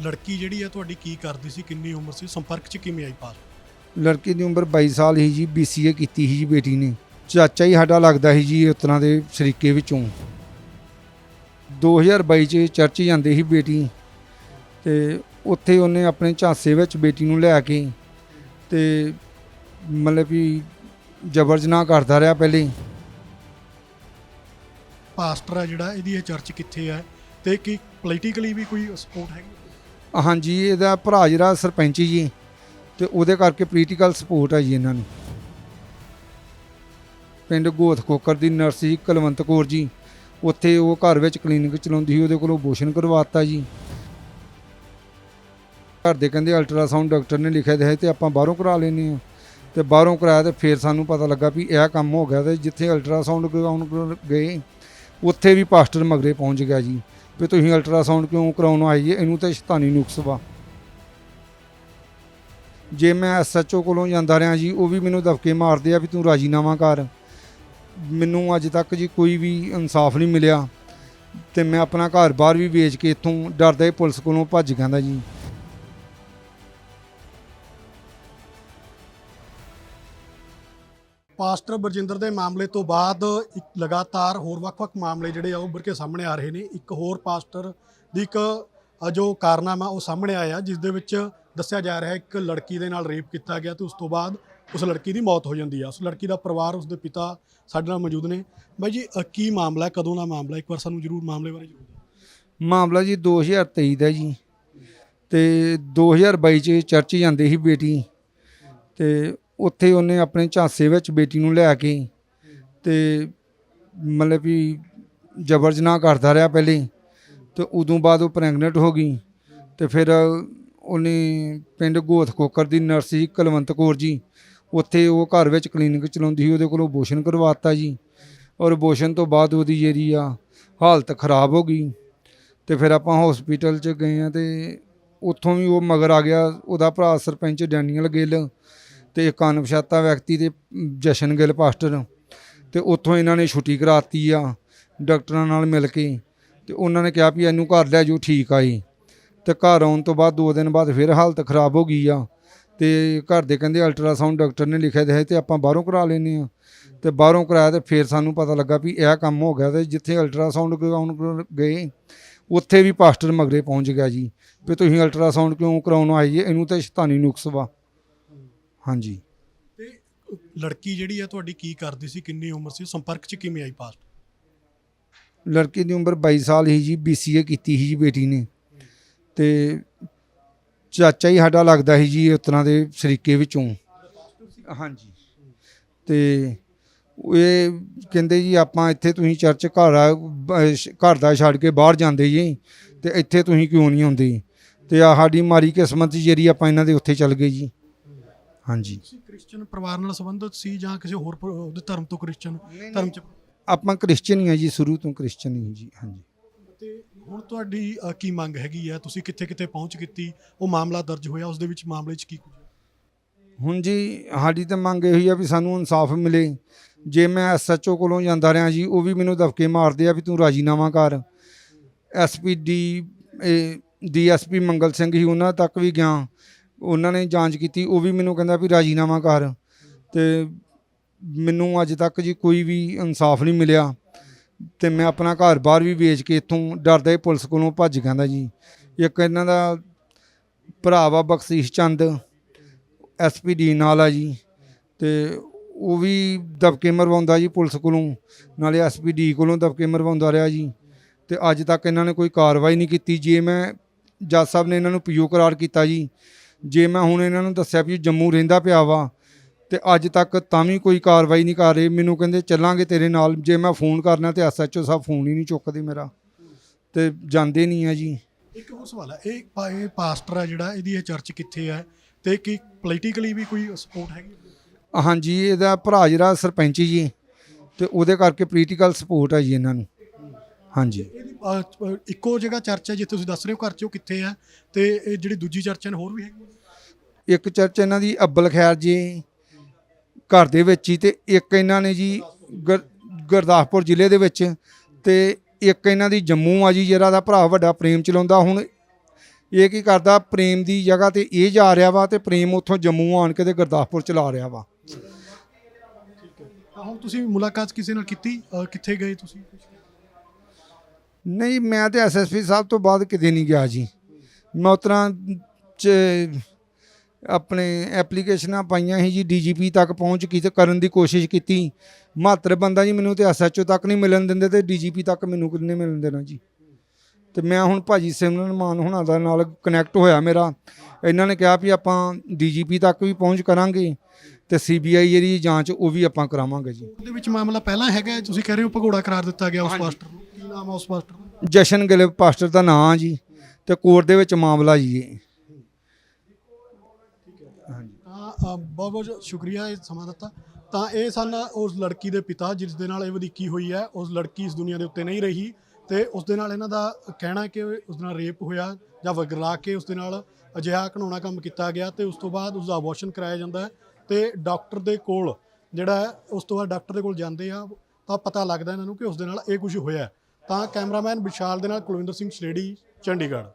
ਲੜਕੀ ਜਿਹੜੀ ਹੈ ਤੁਹਾਡੀ ਕੀ ਕਰਦੀ ਸੀ? ਕਿੰਨੀ ਉਮਰ ਸੀ? ਸੰਪਰਕ 'ਚ ਕਿਵੇਂ ਆਈ ਪਾਸ ਲੜਕੀ ਦੀ ਉਮਰ 22 ਸਾਲ ਸੀ ਜੀ BCA ਕੀਤੀ ਸੀ ਜੀ ਬੇਟੀ ਨੇ। ਚਾਚਾ ਹੀ ਸਾਡਾ ਲੱਗਦਾ ਸੀ ਜੀ ਉਤਰਾਂ ਦੇ ਸ਼ਰੀਕੇ ਵਿੱਚੋਂ। 2022 ਚ ਚਰਚ ਜਾਂਦੇ ਸੀ ਬੇਟੀ। ਤੇ ਉੱਥੇ ਉਹਨੇ ਆਪਣੇ ਝਾਂਸੇ ਵਿੱਚ ਬੇਟੀ ਨੂੰ ਲੈ ਕੇ ਤੇ ਮਤਲਬ ਵੀ ਜ਼ਬਰ ਜਨਾਹ ਕਰਦਾ ਰਿਹਾ ਪਹਿਲੇ। ਪਾਸਟਰ ਆ ਜਿਹੜਾ ਇਹਦੀ ਇਹ ਚਰਚ ਕਿੱਥੇ ਹੈ ਤੇ ਕੀ ਪੋਲੀਟੀਕਲੀ ਵੀ ਕੋਈ ਸਪੋਰਟ ਹੈਗੀ? ਹਾਂਜੀ, ਇਹਦਾ ਭਰਾ ਜਿਹੜਾ ਸਰਪੰਚ ਜੀ, ਤੇ ਉਹਦੇ ਕਰਕੇ ਪੋਲੀਟੀਕਲ ਸਪੋਰਟ ਹੈ ਜੀ ਇਹਨਾਂ ਨੂੰ। ਪਿੰਡ ਗੋਥ ਖੋਕਰ ਦੀ ਨਰਸ ਜੀ ਕੁਲਵੰਤ ਕੌਰ ਜੀ, ਉੱਥੇ ਉਹ ਘਰ ਵਿੱਚ ਕਲੀਨਿਕ ਚਲਾਉਂਦੀ ਸੀ, ਉਹਦੇ ਕੋਲੋਂ ਅਬੋਰਸ਼ਨ ਕਰਵਾਤਾ ਜੀ। ਘਰ ਦੇ ਕਹਿੰਦੇ ਅਲਟਰਾਸਾਊਂਡ ਡਾਕਟਰ ਨੇ ਲਿਖਿਆ ਦਿਆ ਤੇ ਆਪਾਂ ਬਾਹਰੋਂ ਕਰਾ ਲੈਨੇ ਆ ਤੇ ਬਾਹਰੋਂ ਕਰਾਇਆ ਤੇ ਫਿਰ ਸਾਨੂੰ ਪਤਾ ਲੱਗਾ ਵੀ ਇਹ ਕੰਮ ਹੋ ਗਿਆ ਤੇ ਜਿੱਥੇ ਅਲਟਰਾਸਾਊਂਡ ਕਰਾਉਣ ਗਏ, ਉੱਥੇ ਵੀ ਪਾਸਟਰ ਮਗਰੇ ਪਹੁੰਚ ਗਿਆ ਜੀ। ਵੀ ਤੁਸੀਂ ਅਲਟਰਾਸਾਊਂਡ ਕਿਉਂ ਕਰਾਉਣ ਆਈਏ ਇਹਨੂੰ ਤਾਂ ਸ਼ੈਤਾਨੀ ਨੁਕਸ ਵਾ। ਜੇ ਮੈਂ ਐਸਐਚਓ ਕੋਲੋਂ ਜਾਂਦਾ ਰਿਹਾ ਜੀ, ਉਹ ਵੀ ਮੈਨੂੰ ਦਬਕੇ ਮਾਰਦੇ ਆ ਵੀ ਤੂੰ ਰਾਜੀਨਾਮਾ ਕਰ। ਮੈਨੂੰ ਅੱਜ ਤੱਕ ਜੀ ਕੋਈ ਵੀ ਇਨਸਾਫ ਨਹੀਂ ਮਿਲਿਆ। ਤੇ ਮੈਂ ਆਪਣਾ ਘਰ ਬਾਹਰ ਵੀ ਵੇਚ ਕੇ ਇੱਥੋਂ ਡਰਦਾ ਹੀ ਪੁਲਿਸ ਕੋਲੋਂ ਭੱਜ ਗਿਆ ਜੀ। ਪਾਸਟਰ ਬਰਜਿੰਦਰ ਦੇ ਮਾਮਲੇ ਤੋਂ ਬਾਅਦ ਇੱਕ ਲਗਾਤਾਰ ਹੋਰ ਵੱਖ-ਵੱਖ ਮਾਮਲੇ ਜਿਹੜੇ ਆ ਉਹ ਉੱਭਰ ਕੇ ਸਾਹਮਣੇ ਆ ਰਹੇ ਨੇ। ਇੱਕ ਹੋਰ ਪਾਸਟਰ ਦੀ ਇੱਕ ਜੋ ਕਾਰਨਾਮਾ ਉਹ ਸਾਹਮਣੇ ਆਇਆ, ਜਿਸ ਦੇ ਵਿੱਚ ਦੱਸਿਆ ਜਾ ਰਿਹਾ ਹੈ ਇੱਕ ਲੜਕੀ ਦੇ ਨਾਲ ਰੇਪ ਕੀਤਾ ਗਿਆ ਤੇ ਉਸ ਤੋਂ ਬਾਅਦ ਉਸ ਲੜਕੀ ਦੀ ਮੌਤ ਹੋ ਜਾਂਦੀ ਆ। ਉਸ ਲੜਕੀ ਦਾ ਪਰਿਵਾਰ, ਉਸ ਦੇ ਪਿਤਾ ਸਾਡੇ ਨਾਲ ਮੌਜੂਦ ਨੇ। ਬਾਈ ਜੀ ਕੀ ਮਾਮਲਾ ਹੈ? ਕਦੋਂ ਦਾ ਮਾਮਲਾ ਇੱਕ ਵਾਰ ਸਾਨੂੰ ਜ਼ਰੂਰ ਮਾਮਲੇ ਬਾਰੇ ਜ਼ਰੂਰ ਮਾਮਲਾ ਜੀ 2023 ਦਾ ਜੀ। ਤੇ 2022 ਚ ਚਰਚ ਜਾਂਦੇ ਸੀ ਬੇਟੀ। ਤੇ ਉੱਥੇ ਉਹਨੇ ਆਪਣੇ ਝਾਂਸੇ ਵਿੱਚ ਬੇਟੀ ਨੂੰ ਲੈ ਕੇ ਤੇ ਮਤਲਬ ਵੀ ਜ਼ਬਰ ਜਨਾਹ ਕਰਦਾ ਰਿਹਾ ਪਹਿਲੇ ਤੇ ਉਦੋਂ ਬਾਅਦ ਉਹ ਪ੍ਰੈਗਨੈਂਟ ਹੋ ਗਈ। ਤੇ ਫਿਰ ਉਹਨੇ ਪਿੰਡ ਗੋਥ ਖੋਕਰ ਦੀ ਨਰਸ ਸੀ ਕੁਲਵੰਤ ਕੌਰ ਜੀ। ਉੱਥੇ ਉਹ ਘਰ ਵਿੱਚ ਕਲੀਨਿਕ ਚਲਾਉਂਦੀ ਸੀ, ਉਹਦੇ ਕੋਲੋਂ ਅਬੋਰਸ਼ਨ ਕਰਵਾਤਾ ਜੀ। ਔਰ ਅਬੋਰਸ਼ਨ ਤੋਂ ਬਾਅਦ ਉਹਦੀ ਜਿਹੜੀ ਆ ਹਾਲਤ ਖਰਾਬ ਹੋ ਗਈ। ਤੇ ਫਿਰ ਆਪਾਂ ਹਸਪੀਟਲ 'ਚ ਗਏ ਆ ਤੇ ਉੱਥੋਂ ਵੀ ਉਹ ਮਗਰ ਆ ਗਿਆ। ਉਹਦਾ ਭਰਾ ਸਰਪੰਚ ਡੈਨੀਅਲ ਗਿੱਲ। ਤੇ ਇੱਕ ਅਣਪਛਾਤਾ ਵਿਅਕਤੀ ਦੇ ਜਸ਼ਨ ਗਿੱਲ ਪਾਸਟਰ ਤੇ ਉੱਥੋਂ ਇਹਨਾਂ ਨੇ ਛੁੱਟੀ ਕਰਾਤੀ ਆ, ਡਾਕਟਰਾਂ ਨਾਲ ਮਿਲ ਕੇ ਤੇ ਉਹਨਾਂ ਨੇ ਕਿਹਾ ਵੀ ਇਹਨੂੰ ਘਰ ਲੈ ਜਾਓ, ਠੀਕ ਆਈ ਤੇ ਘਰ ਆਉਣ ਤੋਂ ਬਾਅਦ 2 ਦਿਨ ਬਾਅਦ ਫਿਰ ਹਾਲਤ ਖਰਾਬ ਹੋ ਗਈ ਆ ਤੇ ਘਰ ਦੇ ਕਹਿੰਦੇ ਅਲਟਰਾਸਾਊਂਡ ਡਾਕਟਰ ਨੇ ਲਿਖਿਆ ਦਿਆ ਤੇ ਆਪਾਂ ਬਾਹਰੋਂ ਕਰਾ ਲੈਨੇ ਆ। ਤੇ ਬਾਹਰੋਂ ਕਰਾਇਆ ਤੇ ਫਿਰ ਸਾਨੂੰ ਪਤਾ ਲੱਗਾ ਵੀ ਇਹ ਕੰਮ ਹੋ ਗਿਆ ਤੇ ਜਿੱਥੇ ਅਲਟਰਾਸਾਊਂਡ ਕਰਾਉਣ ਗਏ, ਉੱਥੇ ਵੀ ਪਾਸਟਰ ਮਗਰੇ ਪਹੁੰਚ ਗਿਆ ਜੀ। ਵੀ ਤੁਸੀਂ ਅਲਟਰਾਸਾਊਂਡ ਕਿਉਂ ਕਰਾਉਣ ਆਈਏ ਇਹਨੂੰ ਤਾਂ ਸ਼ੈਤਾਨੀ ਨੁਕਸ ਵਾ। ਹਾਂਜੀ। ਤੇ ਲੜਕੀ ਜਿਹੜੀ ਹੈ ਤੁਹਾਡੀ ਕੀ ਕਰਦੀ ਸੀ? ਕਿੰਨੀ ਉਮਰ ਸੀ? ਸੰਪਰਕ 'ਚ ਕਿਵੇਂ ਆਈ ਪਾਸਟਰ ਲੜਕੀ ਦੀ ਉਮਰ 22 ਸਾਲ ਸੀ ਜੀ BCA ਕੀਤੀ ਸੀ ਜੀ ਬੇਟੀ ਨੇ। ਤੇ ਚਾਚਾ ਹੀ ਸਾਡਾ ਲੱਗਦਾ ਸੀ ਜੀ ਉਤਰਾਂ ਦੇ ਸ਼ਰੀਕੇ ਵਿੱਚੋਂ। ਹਾਂਜੀ। ਤੇ ਇਹ ਕਹਿੰਦੇ ਜੀ ਆਪਾਂ ਇੱਥੇ ਤੁਸੀਂ ਚਰਚ ਘਰ ਆ ਘਰ ਦਾ ਛੱਡ ਕੇ ਬਾਹਰ ਜਾਂਦੇ ਜੀ। ਤੇ ਇੱਥੇ ਤੁਸੀਂ ਕਿਉਂ ਨਹੀਂ ਆਉਂਦੇ? ਤੇ ਆ ਸਾਡੀ ਮਾਰੀ ਕਿਸਮਤ ਜਿਹੜੀ ਆਪਾਂ ਇਹਨਾਂ ਦੇ ਉੱਥੇ ਚੱਲ ਗਏ ਜੀ। ਹਾਂਜੀ। ਤੁਸੀਂ ਕ੍ਰਿਸਚੀਅਨ ਪਰਿਵਾਰ ਨਾਲ ਸੰਬੰਧਿਤ ਸੀ ਜਾਂ ਕਿਸੇ ਹੋਰ ਪ- ਉਹਦੇ ਧਰਮ ਤੋਂ ਕ੍ਰਿਸਚੀਅਨ ਧਰਮ 'ਚ ਆਪਾਂ ਕ੍ਰਿਸਚੀਅਨ ਹੀ ਆ ਜੀ ਸ਼ੁਰੂ ਤੋਂ ਕ੍ਰਿਸਚੀਅਨ ਹੀ ਜੀ ਹਾਂਜੀ। ਤੇ ਹੁਣ ਤੁਹਾਡੀ ਅ, ਕੀ ਮੰਗ ਹੈਗੀ ਹੈ? ਤੁਸੀਂ ਕਿੱਥੇ ਕਿੱਥੇ ਪਹੁੰਚ ਕੀਤੀ? ਉਹ ਮਾਮਲਾ ਦਰਜ ਹੋਇਆ ਉਸ ਦੇ ਵਿੱਚ ਮਾਮਲੇ 'ਚ ਕੀ ਕੁਝ? ਹੁਣ ਜੀ ਸਾਡੀ ਤਾਂ ਮੰਗ ਇਹੀ ਆ ਵੀ ਸਾਨੂੰ ਇਨਸਾਫ ਮਿਲੇ। ਜੇ ਮੈਂ ਐਸਐਚਓ ਕੋਲੋਂ ਜਾਂਦਾ ਰਿਹਾ ਜੀ ਉਹ ਵੀ ਮੈਨੂੰ ਦਬਕੇ ਮਾਰਦੇ ਆ ਵੀ ਤੂੰ ਰਾਜੀਨਾਮਾ ਕਰ। ਐਸਪੀਡੀ ਡੀਐਸਪੀ ਮੰਗਲ ਸਿੰਘ ਹੀ ਉਹਨਾਂ ਤੱਕ ਵੀ ਗਿਆ। ਉਹਨਾਂ ਨੇ ਜਾਂਚ ਕੀਤੀ, ਉਹ ਵੀ ਮੈਨੂੰ ਕਹਿੰਦਾ ਵੀ ਰਾਜੀਨਾਮਾ ਕਰ। ਤੇ ਮੈਨੂੰ ਅੱਜ ਤੱਕ ਜੀ ਕੋਈ ਵੀ ਇਨਸਾਫ ਨਹੀਂ ਮਿਲਿਆ। ਤੇ ਮੈਂ ਆਪਣਾ ਘਰ ਬਾਹਰ ਵੀ ਵੇਚ ਕੇ ਇੱਥੋਂ ਡਰਦਾ ਹੀ ਪੁਲਿਸ ਕੋਲੋਂ ਭੱਜ ਕਹਿੰਦਾ ਜੀ। ਇੱਕ ਇਹਨਾਂ ਦਾ ਭਰਾ ਵਾ ਬਖਸ਼ੀਸ਼ ਚੰਦ ਐਸਪੀਡੀ ਨਾਲ ਆ ਜੀ। ਤੇ ਉਹ ਵੀ ਦਬਕੇ ਮਰਵਾਉਂਦਾ ਜੀ ਪੁਲਿਸ ਕੋਲੋਂ, ਨਾਲੇ ਐਸਪੀਡੀ ਕੋਲੋਂ ਦਬਕੇ ਮਰਵਾਉਂਦਾ ਰਿਹਾ ਜੀ। ਤੇ ਅੱਜ ਤੱਕ ਇਹਨਾਂ ਨੇ ਕੋਈ ਕਾਰਵਾਈ ਨਹੀਂ ਕੀਤੀ। ਜੇ ਮੈਂ ਜੱਜ ਸਾਹਿਬ ਨੇ ਇਹਨਾਂ ਨੂੰ ਪੀਓ ਕਰਾਰ ਕੀਤਾ ਜੀ ਜੇ ਮੈਂ ਹੁਣ ਇਹਨਾਂ ਨੂੰ ਦੱਸਿਆ ਵੀ ਜੰਮੂ ਰਹਿੰਦਾ ਪਿਆ ਵਾ ਤੇ ਅੱਜ ਤੱਕ ਤਾਂ ਵੀ ਕੋਈ ਕਾਰਵਾਈ ਨਹੀਂ ਕਰ ਰਹੇ ਮੈਨੂੰ ਕਹਿੰਦੇ ਚੱਲਾਂਗੇ ਤੇਰੇ ਨਾਲ ਜੇ ਮੈਂ ਫੋਨ ਕਰਨਾ ਤੇ ਐਸਐਚਓ ਸਾਹਿਬ ਫੋਨ ਹੀ ਨਹੀਂ ਚੁੱਕਦੇ ਮੇਰਾ ਤੇ ਜਾਂਦੇ ਨਹੀਂ ਆ ਜੀ। ਇੱਕ ਹੋਰ ਸਵਾਲ ਹੈ ਇਹ ਪਾ- ਇਹ ਪਾਸਟਰ ਹੈ ਜਿਹੜਾ ਇਹਦੀ ਇਹ ਚਰਚ ਕਿੱਥੇ ਹੈ ਤੇ ਕੀ ਪੋਲੀਟੀਕਲੀ ਵੀ ਕੋਈ ਸਪੋਰਟ ਹੈਗੀ? ਹਾਂਜੀ ਇਹਦਾ ਭਰਾ ਜਿਹੜਾ ਸਰਪੰਚ ਜੀ ਤੇ ਉਹਦੇ ਕਰਕੇ ਪੋਲੀਟੀਕਲ ਸਪੋਰਟ ਹੈ ਜੀ ਇਹਨਾਂ ਨੂੰ। ਹਾਂਜੀ। ਇੱਕੋ ਜਗ੍ਹਾ ਚਰਚ ਹੈ ਜਿੱਥੇ ਤੁਸੀਂ ਦੱਸ ਰਹੇ ਹੋ ਘਰ 'ਚ ਉਹ ਕਿੱਥੇ ਹੈ? ਤੇ ਇਹ ਜਿਹੜੀ ਦੂਜੀ ਚਰਚ ਹੈ ਹੋਰ ਵੀ ਹੈਗੀ ਇੱਕ ਚਰਚ ਇਹਨਾਂ ਦੀ ਅੱਬਲ ਖੈਰ ਜੀ ਘਰ ਦੇ ਵਿੱਚ ਹੀ ਤੇ ਇੱਕ ਇਹਨਾਂ ਨੇ ਜੀ ਗੁਰ- ਗੁਰਦਾਸਪੁਰ ਜ਼ਿਲ੍ਹੇ ਦੇ ਵਿੱਚ ਤੇ ਇੱਕ ਇਹਨਾਂ ਦੀ ਜੰਮੂ ਆ ਜੀ ਜਿਹੜਾ ਦਾ ਭਰਾ ਵੱਡਾ ਪ੍ਰੇਮ ਚਲਾਉਂਦਾ ਹੁਣ ਇਹ ਕੀ ਕਰਦਾ ਪ੍ਰੇਮ ਦੀ ਜਗ੍ਹਾ ਤੇ ਇਹ ਜਾ ਰਿਹਾ ਵਾ ਤੇ ਪ੍ਰੇਮ ਉੱਥੋਂ ਜੰਮੂ ਆਣ ਕੇ ਤੇ ਗੁਰਦਾਸਪੁਰ ਚਲਾ ਰਿਹਾ ਵਾ। ਤਾਂ ਹੁਣ ਤੁਸੀਂ ਮੁਲਾਕਾਤ ਕਿਸੇ ਨਾਲ ਕੀਤੀ? ਕਿੱਥੇ ਗਏ ਤੁਸੀਂ? ਨਹੀਂ ਮੈਂ ਤੇ ਐਸਐਸਪੀ ਸਾਹਿਬ ਤੋਂ ਬਾਅਦ ਕਿਤੇ ਨਹੀਂ ਗਿਆ ਜੀ। ਮੈਂ ਉਤਰਾ ਚ ਆਪਣੇ ਐਪਲੀਕੇਸ਼ਨਾਂ ਪਾਈਆਂ ਸੀ ਜੀ ਡੀਜੀਪੀ ਤੱਕ ਪਹੁੰਚ ਕੀ ਤੇ ਕਰਨ ਦੀ ਕੋਸ਼ਿਸ਼ ਕੀਤੀ। ਮਾਤਰ ਬੰਦਾ ਜੀ ਮੈਨੂੰ ਤੇ ਐਸਐਚਓ ਤੱਕ ਨਹੀਂ ਮਿਲਣ ਦਿੰਦੇ ਤੇ ਡੀਜੀਪੀ ਤੱਕ ਮੈਨੂੰ ਕਿੰਨੇ ਮਿਲਣ ਦੇਣਾ ਜੀ। ਤੇ ਮੈਂ ਹੁਣ ਭਾਜੀ ਸਿਮਰਨ ਮਾਨ ਹੁਣਾਂ ਦਾ ਨਾਲ ਕਨੈਕਟ ਹੋਇਆ ਮੇਰਾ। ਇਹਨਾਂ ਨੇ ਕਿਹਾ ਵੀ ਆਪਾਂ ਡੀਜੀਪੀ ਤੱਕ ਵੀ ਪਹੁੰਚ ਕਰਾਂਗੇ ਤੇ ਸੀਬੀਆਈ ਜਿਹੜੀ ਜਾਂਚ ਉਹ ਵੀ ਆਪਾਂ ਕਰਾਵਾਂਗੇ ਜੀ। ਉਹਦੇ ਵਿੱਚ ਮਾਮਲਾ ਪਹਿਲਾਂ ਹੈਗਾ ਤੁਸੀਂ ਕਹਿ ਰਹੇ ਹੋ ਭਗੌੜਾ ਕਰਾਰ ਦਿੱਤਾ ਗਿਆ ਉਸ ਪਾਸਟਰ ਨੂੰ। ਨਾਮ ਉਸ ਪਾਸਟਰ ਦਾ? ਜਸ਼ਨ ਗਿੱਲ ਪਾਸਟਰ ਦਾ ਨਾਂ ਜੀ ਤੇ ਕੋਰਟ ਦੇ ਵਿੱਚ ਮਾਮਲਾ ਜੀ। ਇਹ ਤਾਂ ਅ, ਬਹੁਤ ਬਹੁਤ ਸ਼ੁਕਰੀਆ ਇਹ ਸਮਾਂ ਦਿੱਤਾ। ਤਾਂ ਇਹ ਸਨ ਉਸ ਲੜਕੀ ਦੇ ਪਿਤਾ ਜਿਸ ਦੇ ਨਾਲ ਇਹ ਵਧੀਕੀ ਹੋਈ ਹੈ। ਉਸ ਲੜਕੀ ਇਸ ਦੁਨੀਆ ਦੇ ਉੱਤੇ ਨਹੀਂ ਰਹੀ ਤੇ ਉਸ ਦੇ ਨਾਲ ਇਹਨਾਂ ਦਾ ਕਹਿਣਾ ਹੈ ਕਿ ਉਸ ਨਾਲ ਰੇਪ ਹੋਇਆ ਜਾਂ ਵਗਰਾ ਕੇ ਉਸ ਦੇ ਨਾਲ ਅਜਿਹਾ ਘਿਨਾਉਣਾ ਕੰਮ ਕੀਤਾ ਗਿਆ ਤੇ ਉਸ ਤੋਂ ਬਾਅਦ ਉਸ ਦਾ ਅਬੋਰਸ਼ਨ ਕਰਾਇਆ ਜਾਂਦਾ ਹੈ ਤੇ ਡਾਕਟਰ ਦੇ ਕੋਲ ਜਿਹੜਾ ਹੈ ਉਸ ਤੋਂ ਬਾਅਦ ਡਾਕਟਰ ਦੇ ਕੋਲ ਜਾਂਦੇ ਆ ਤਾਂ ਪਤਾ ਲੱਗਦਾ ਇਹਨਾਂ ਨੂੰ ਕਿ ਉਸ ਦੇ ਨਾਲ ਇਹ ਕੁਝ ਹੋਇਆ ਹੈ। ਤਾਂ ਕੈਮਰਾਮੈਨ ਵਿਸ਼ਾਲ ਦੇ ਨਾਲ ਕੁਲਵਿੰਦਰ ਸਿੰਘ ਸ਼ਰੇੜੀ ਚੰਡੀਗੜ੍ਹ।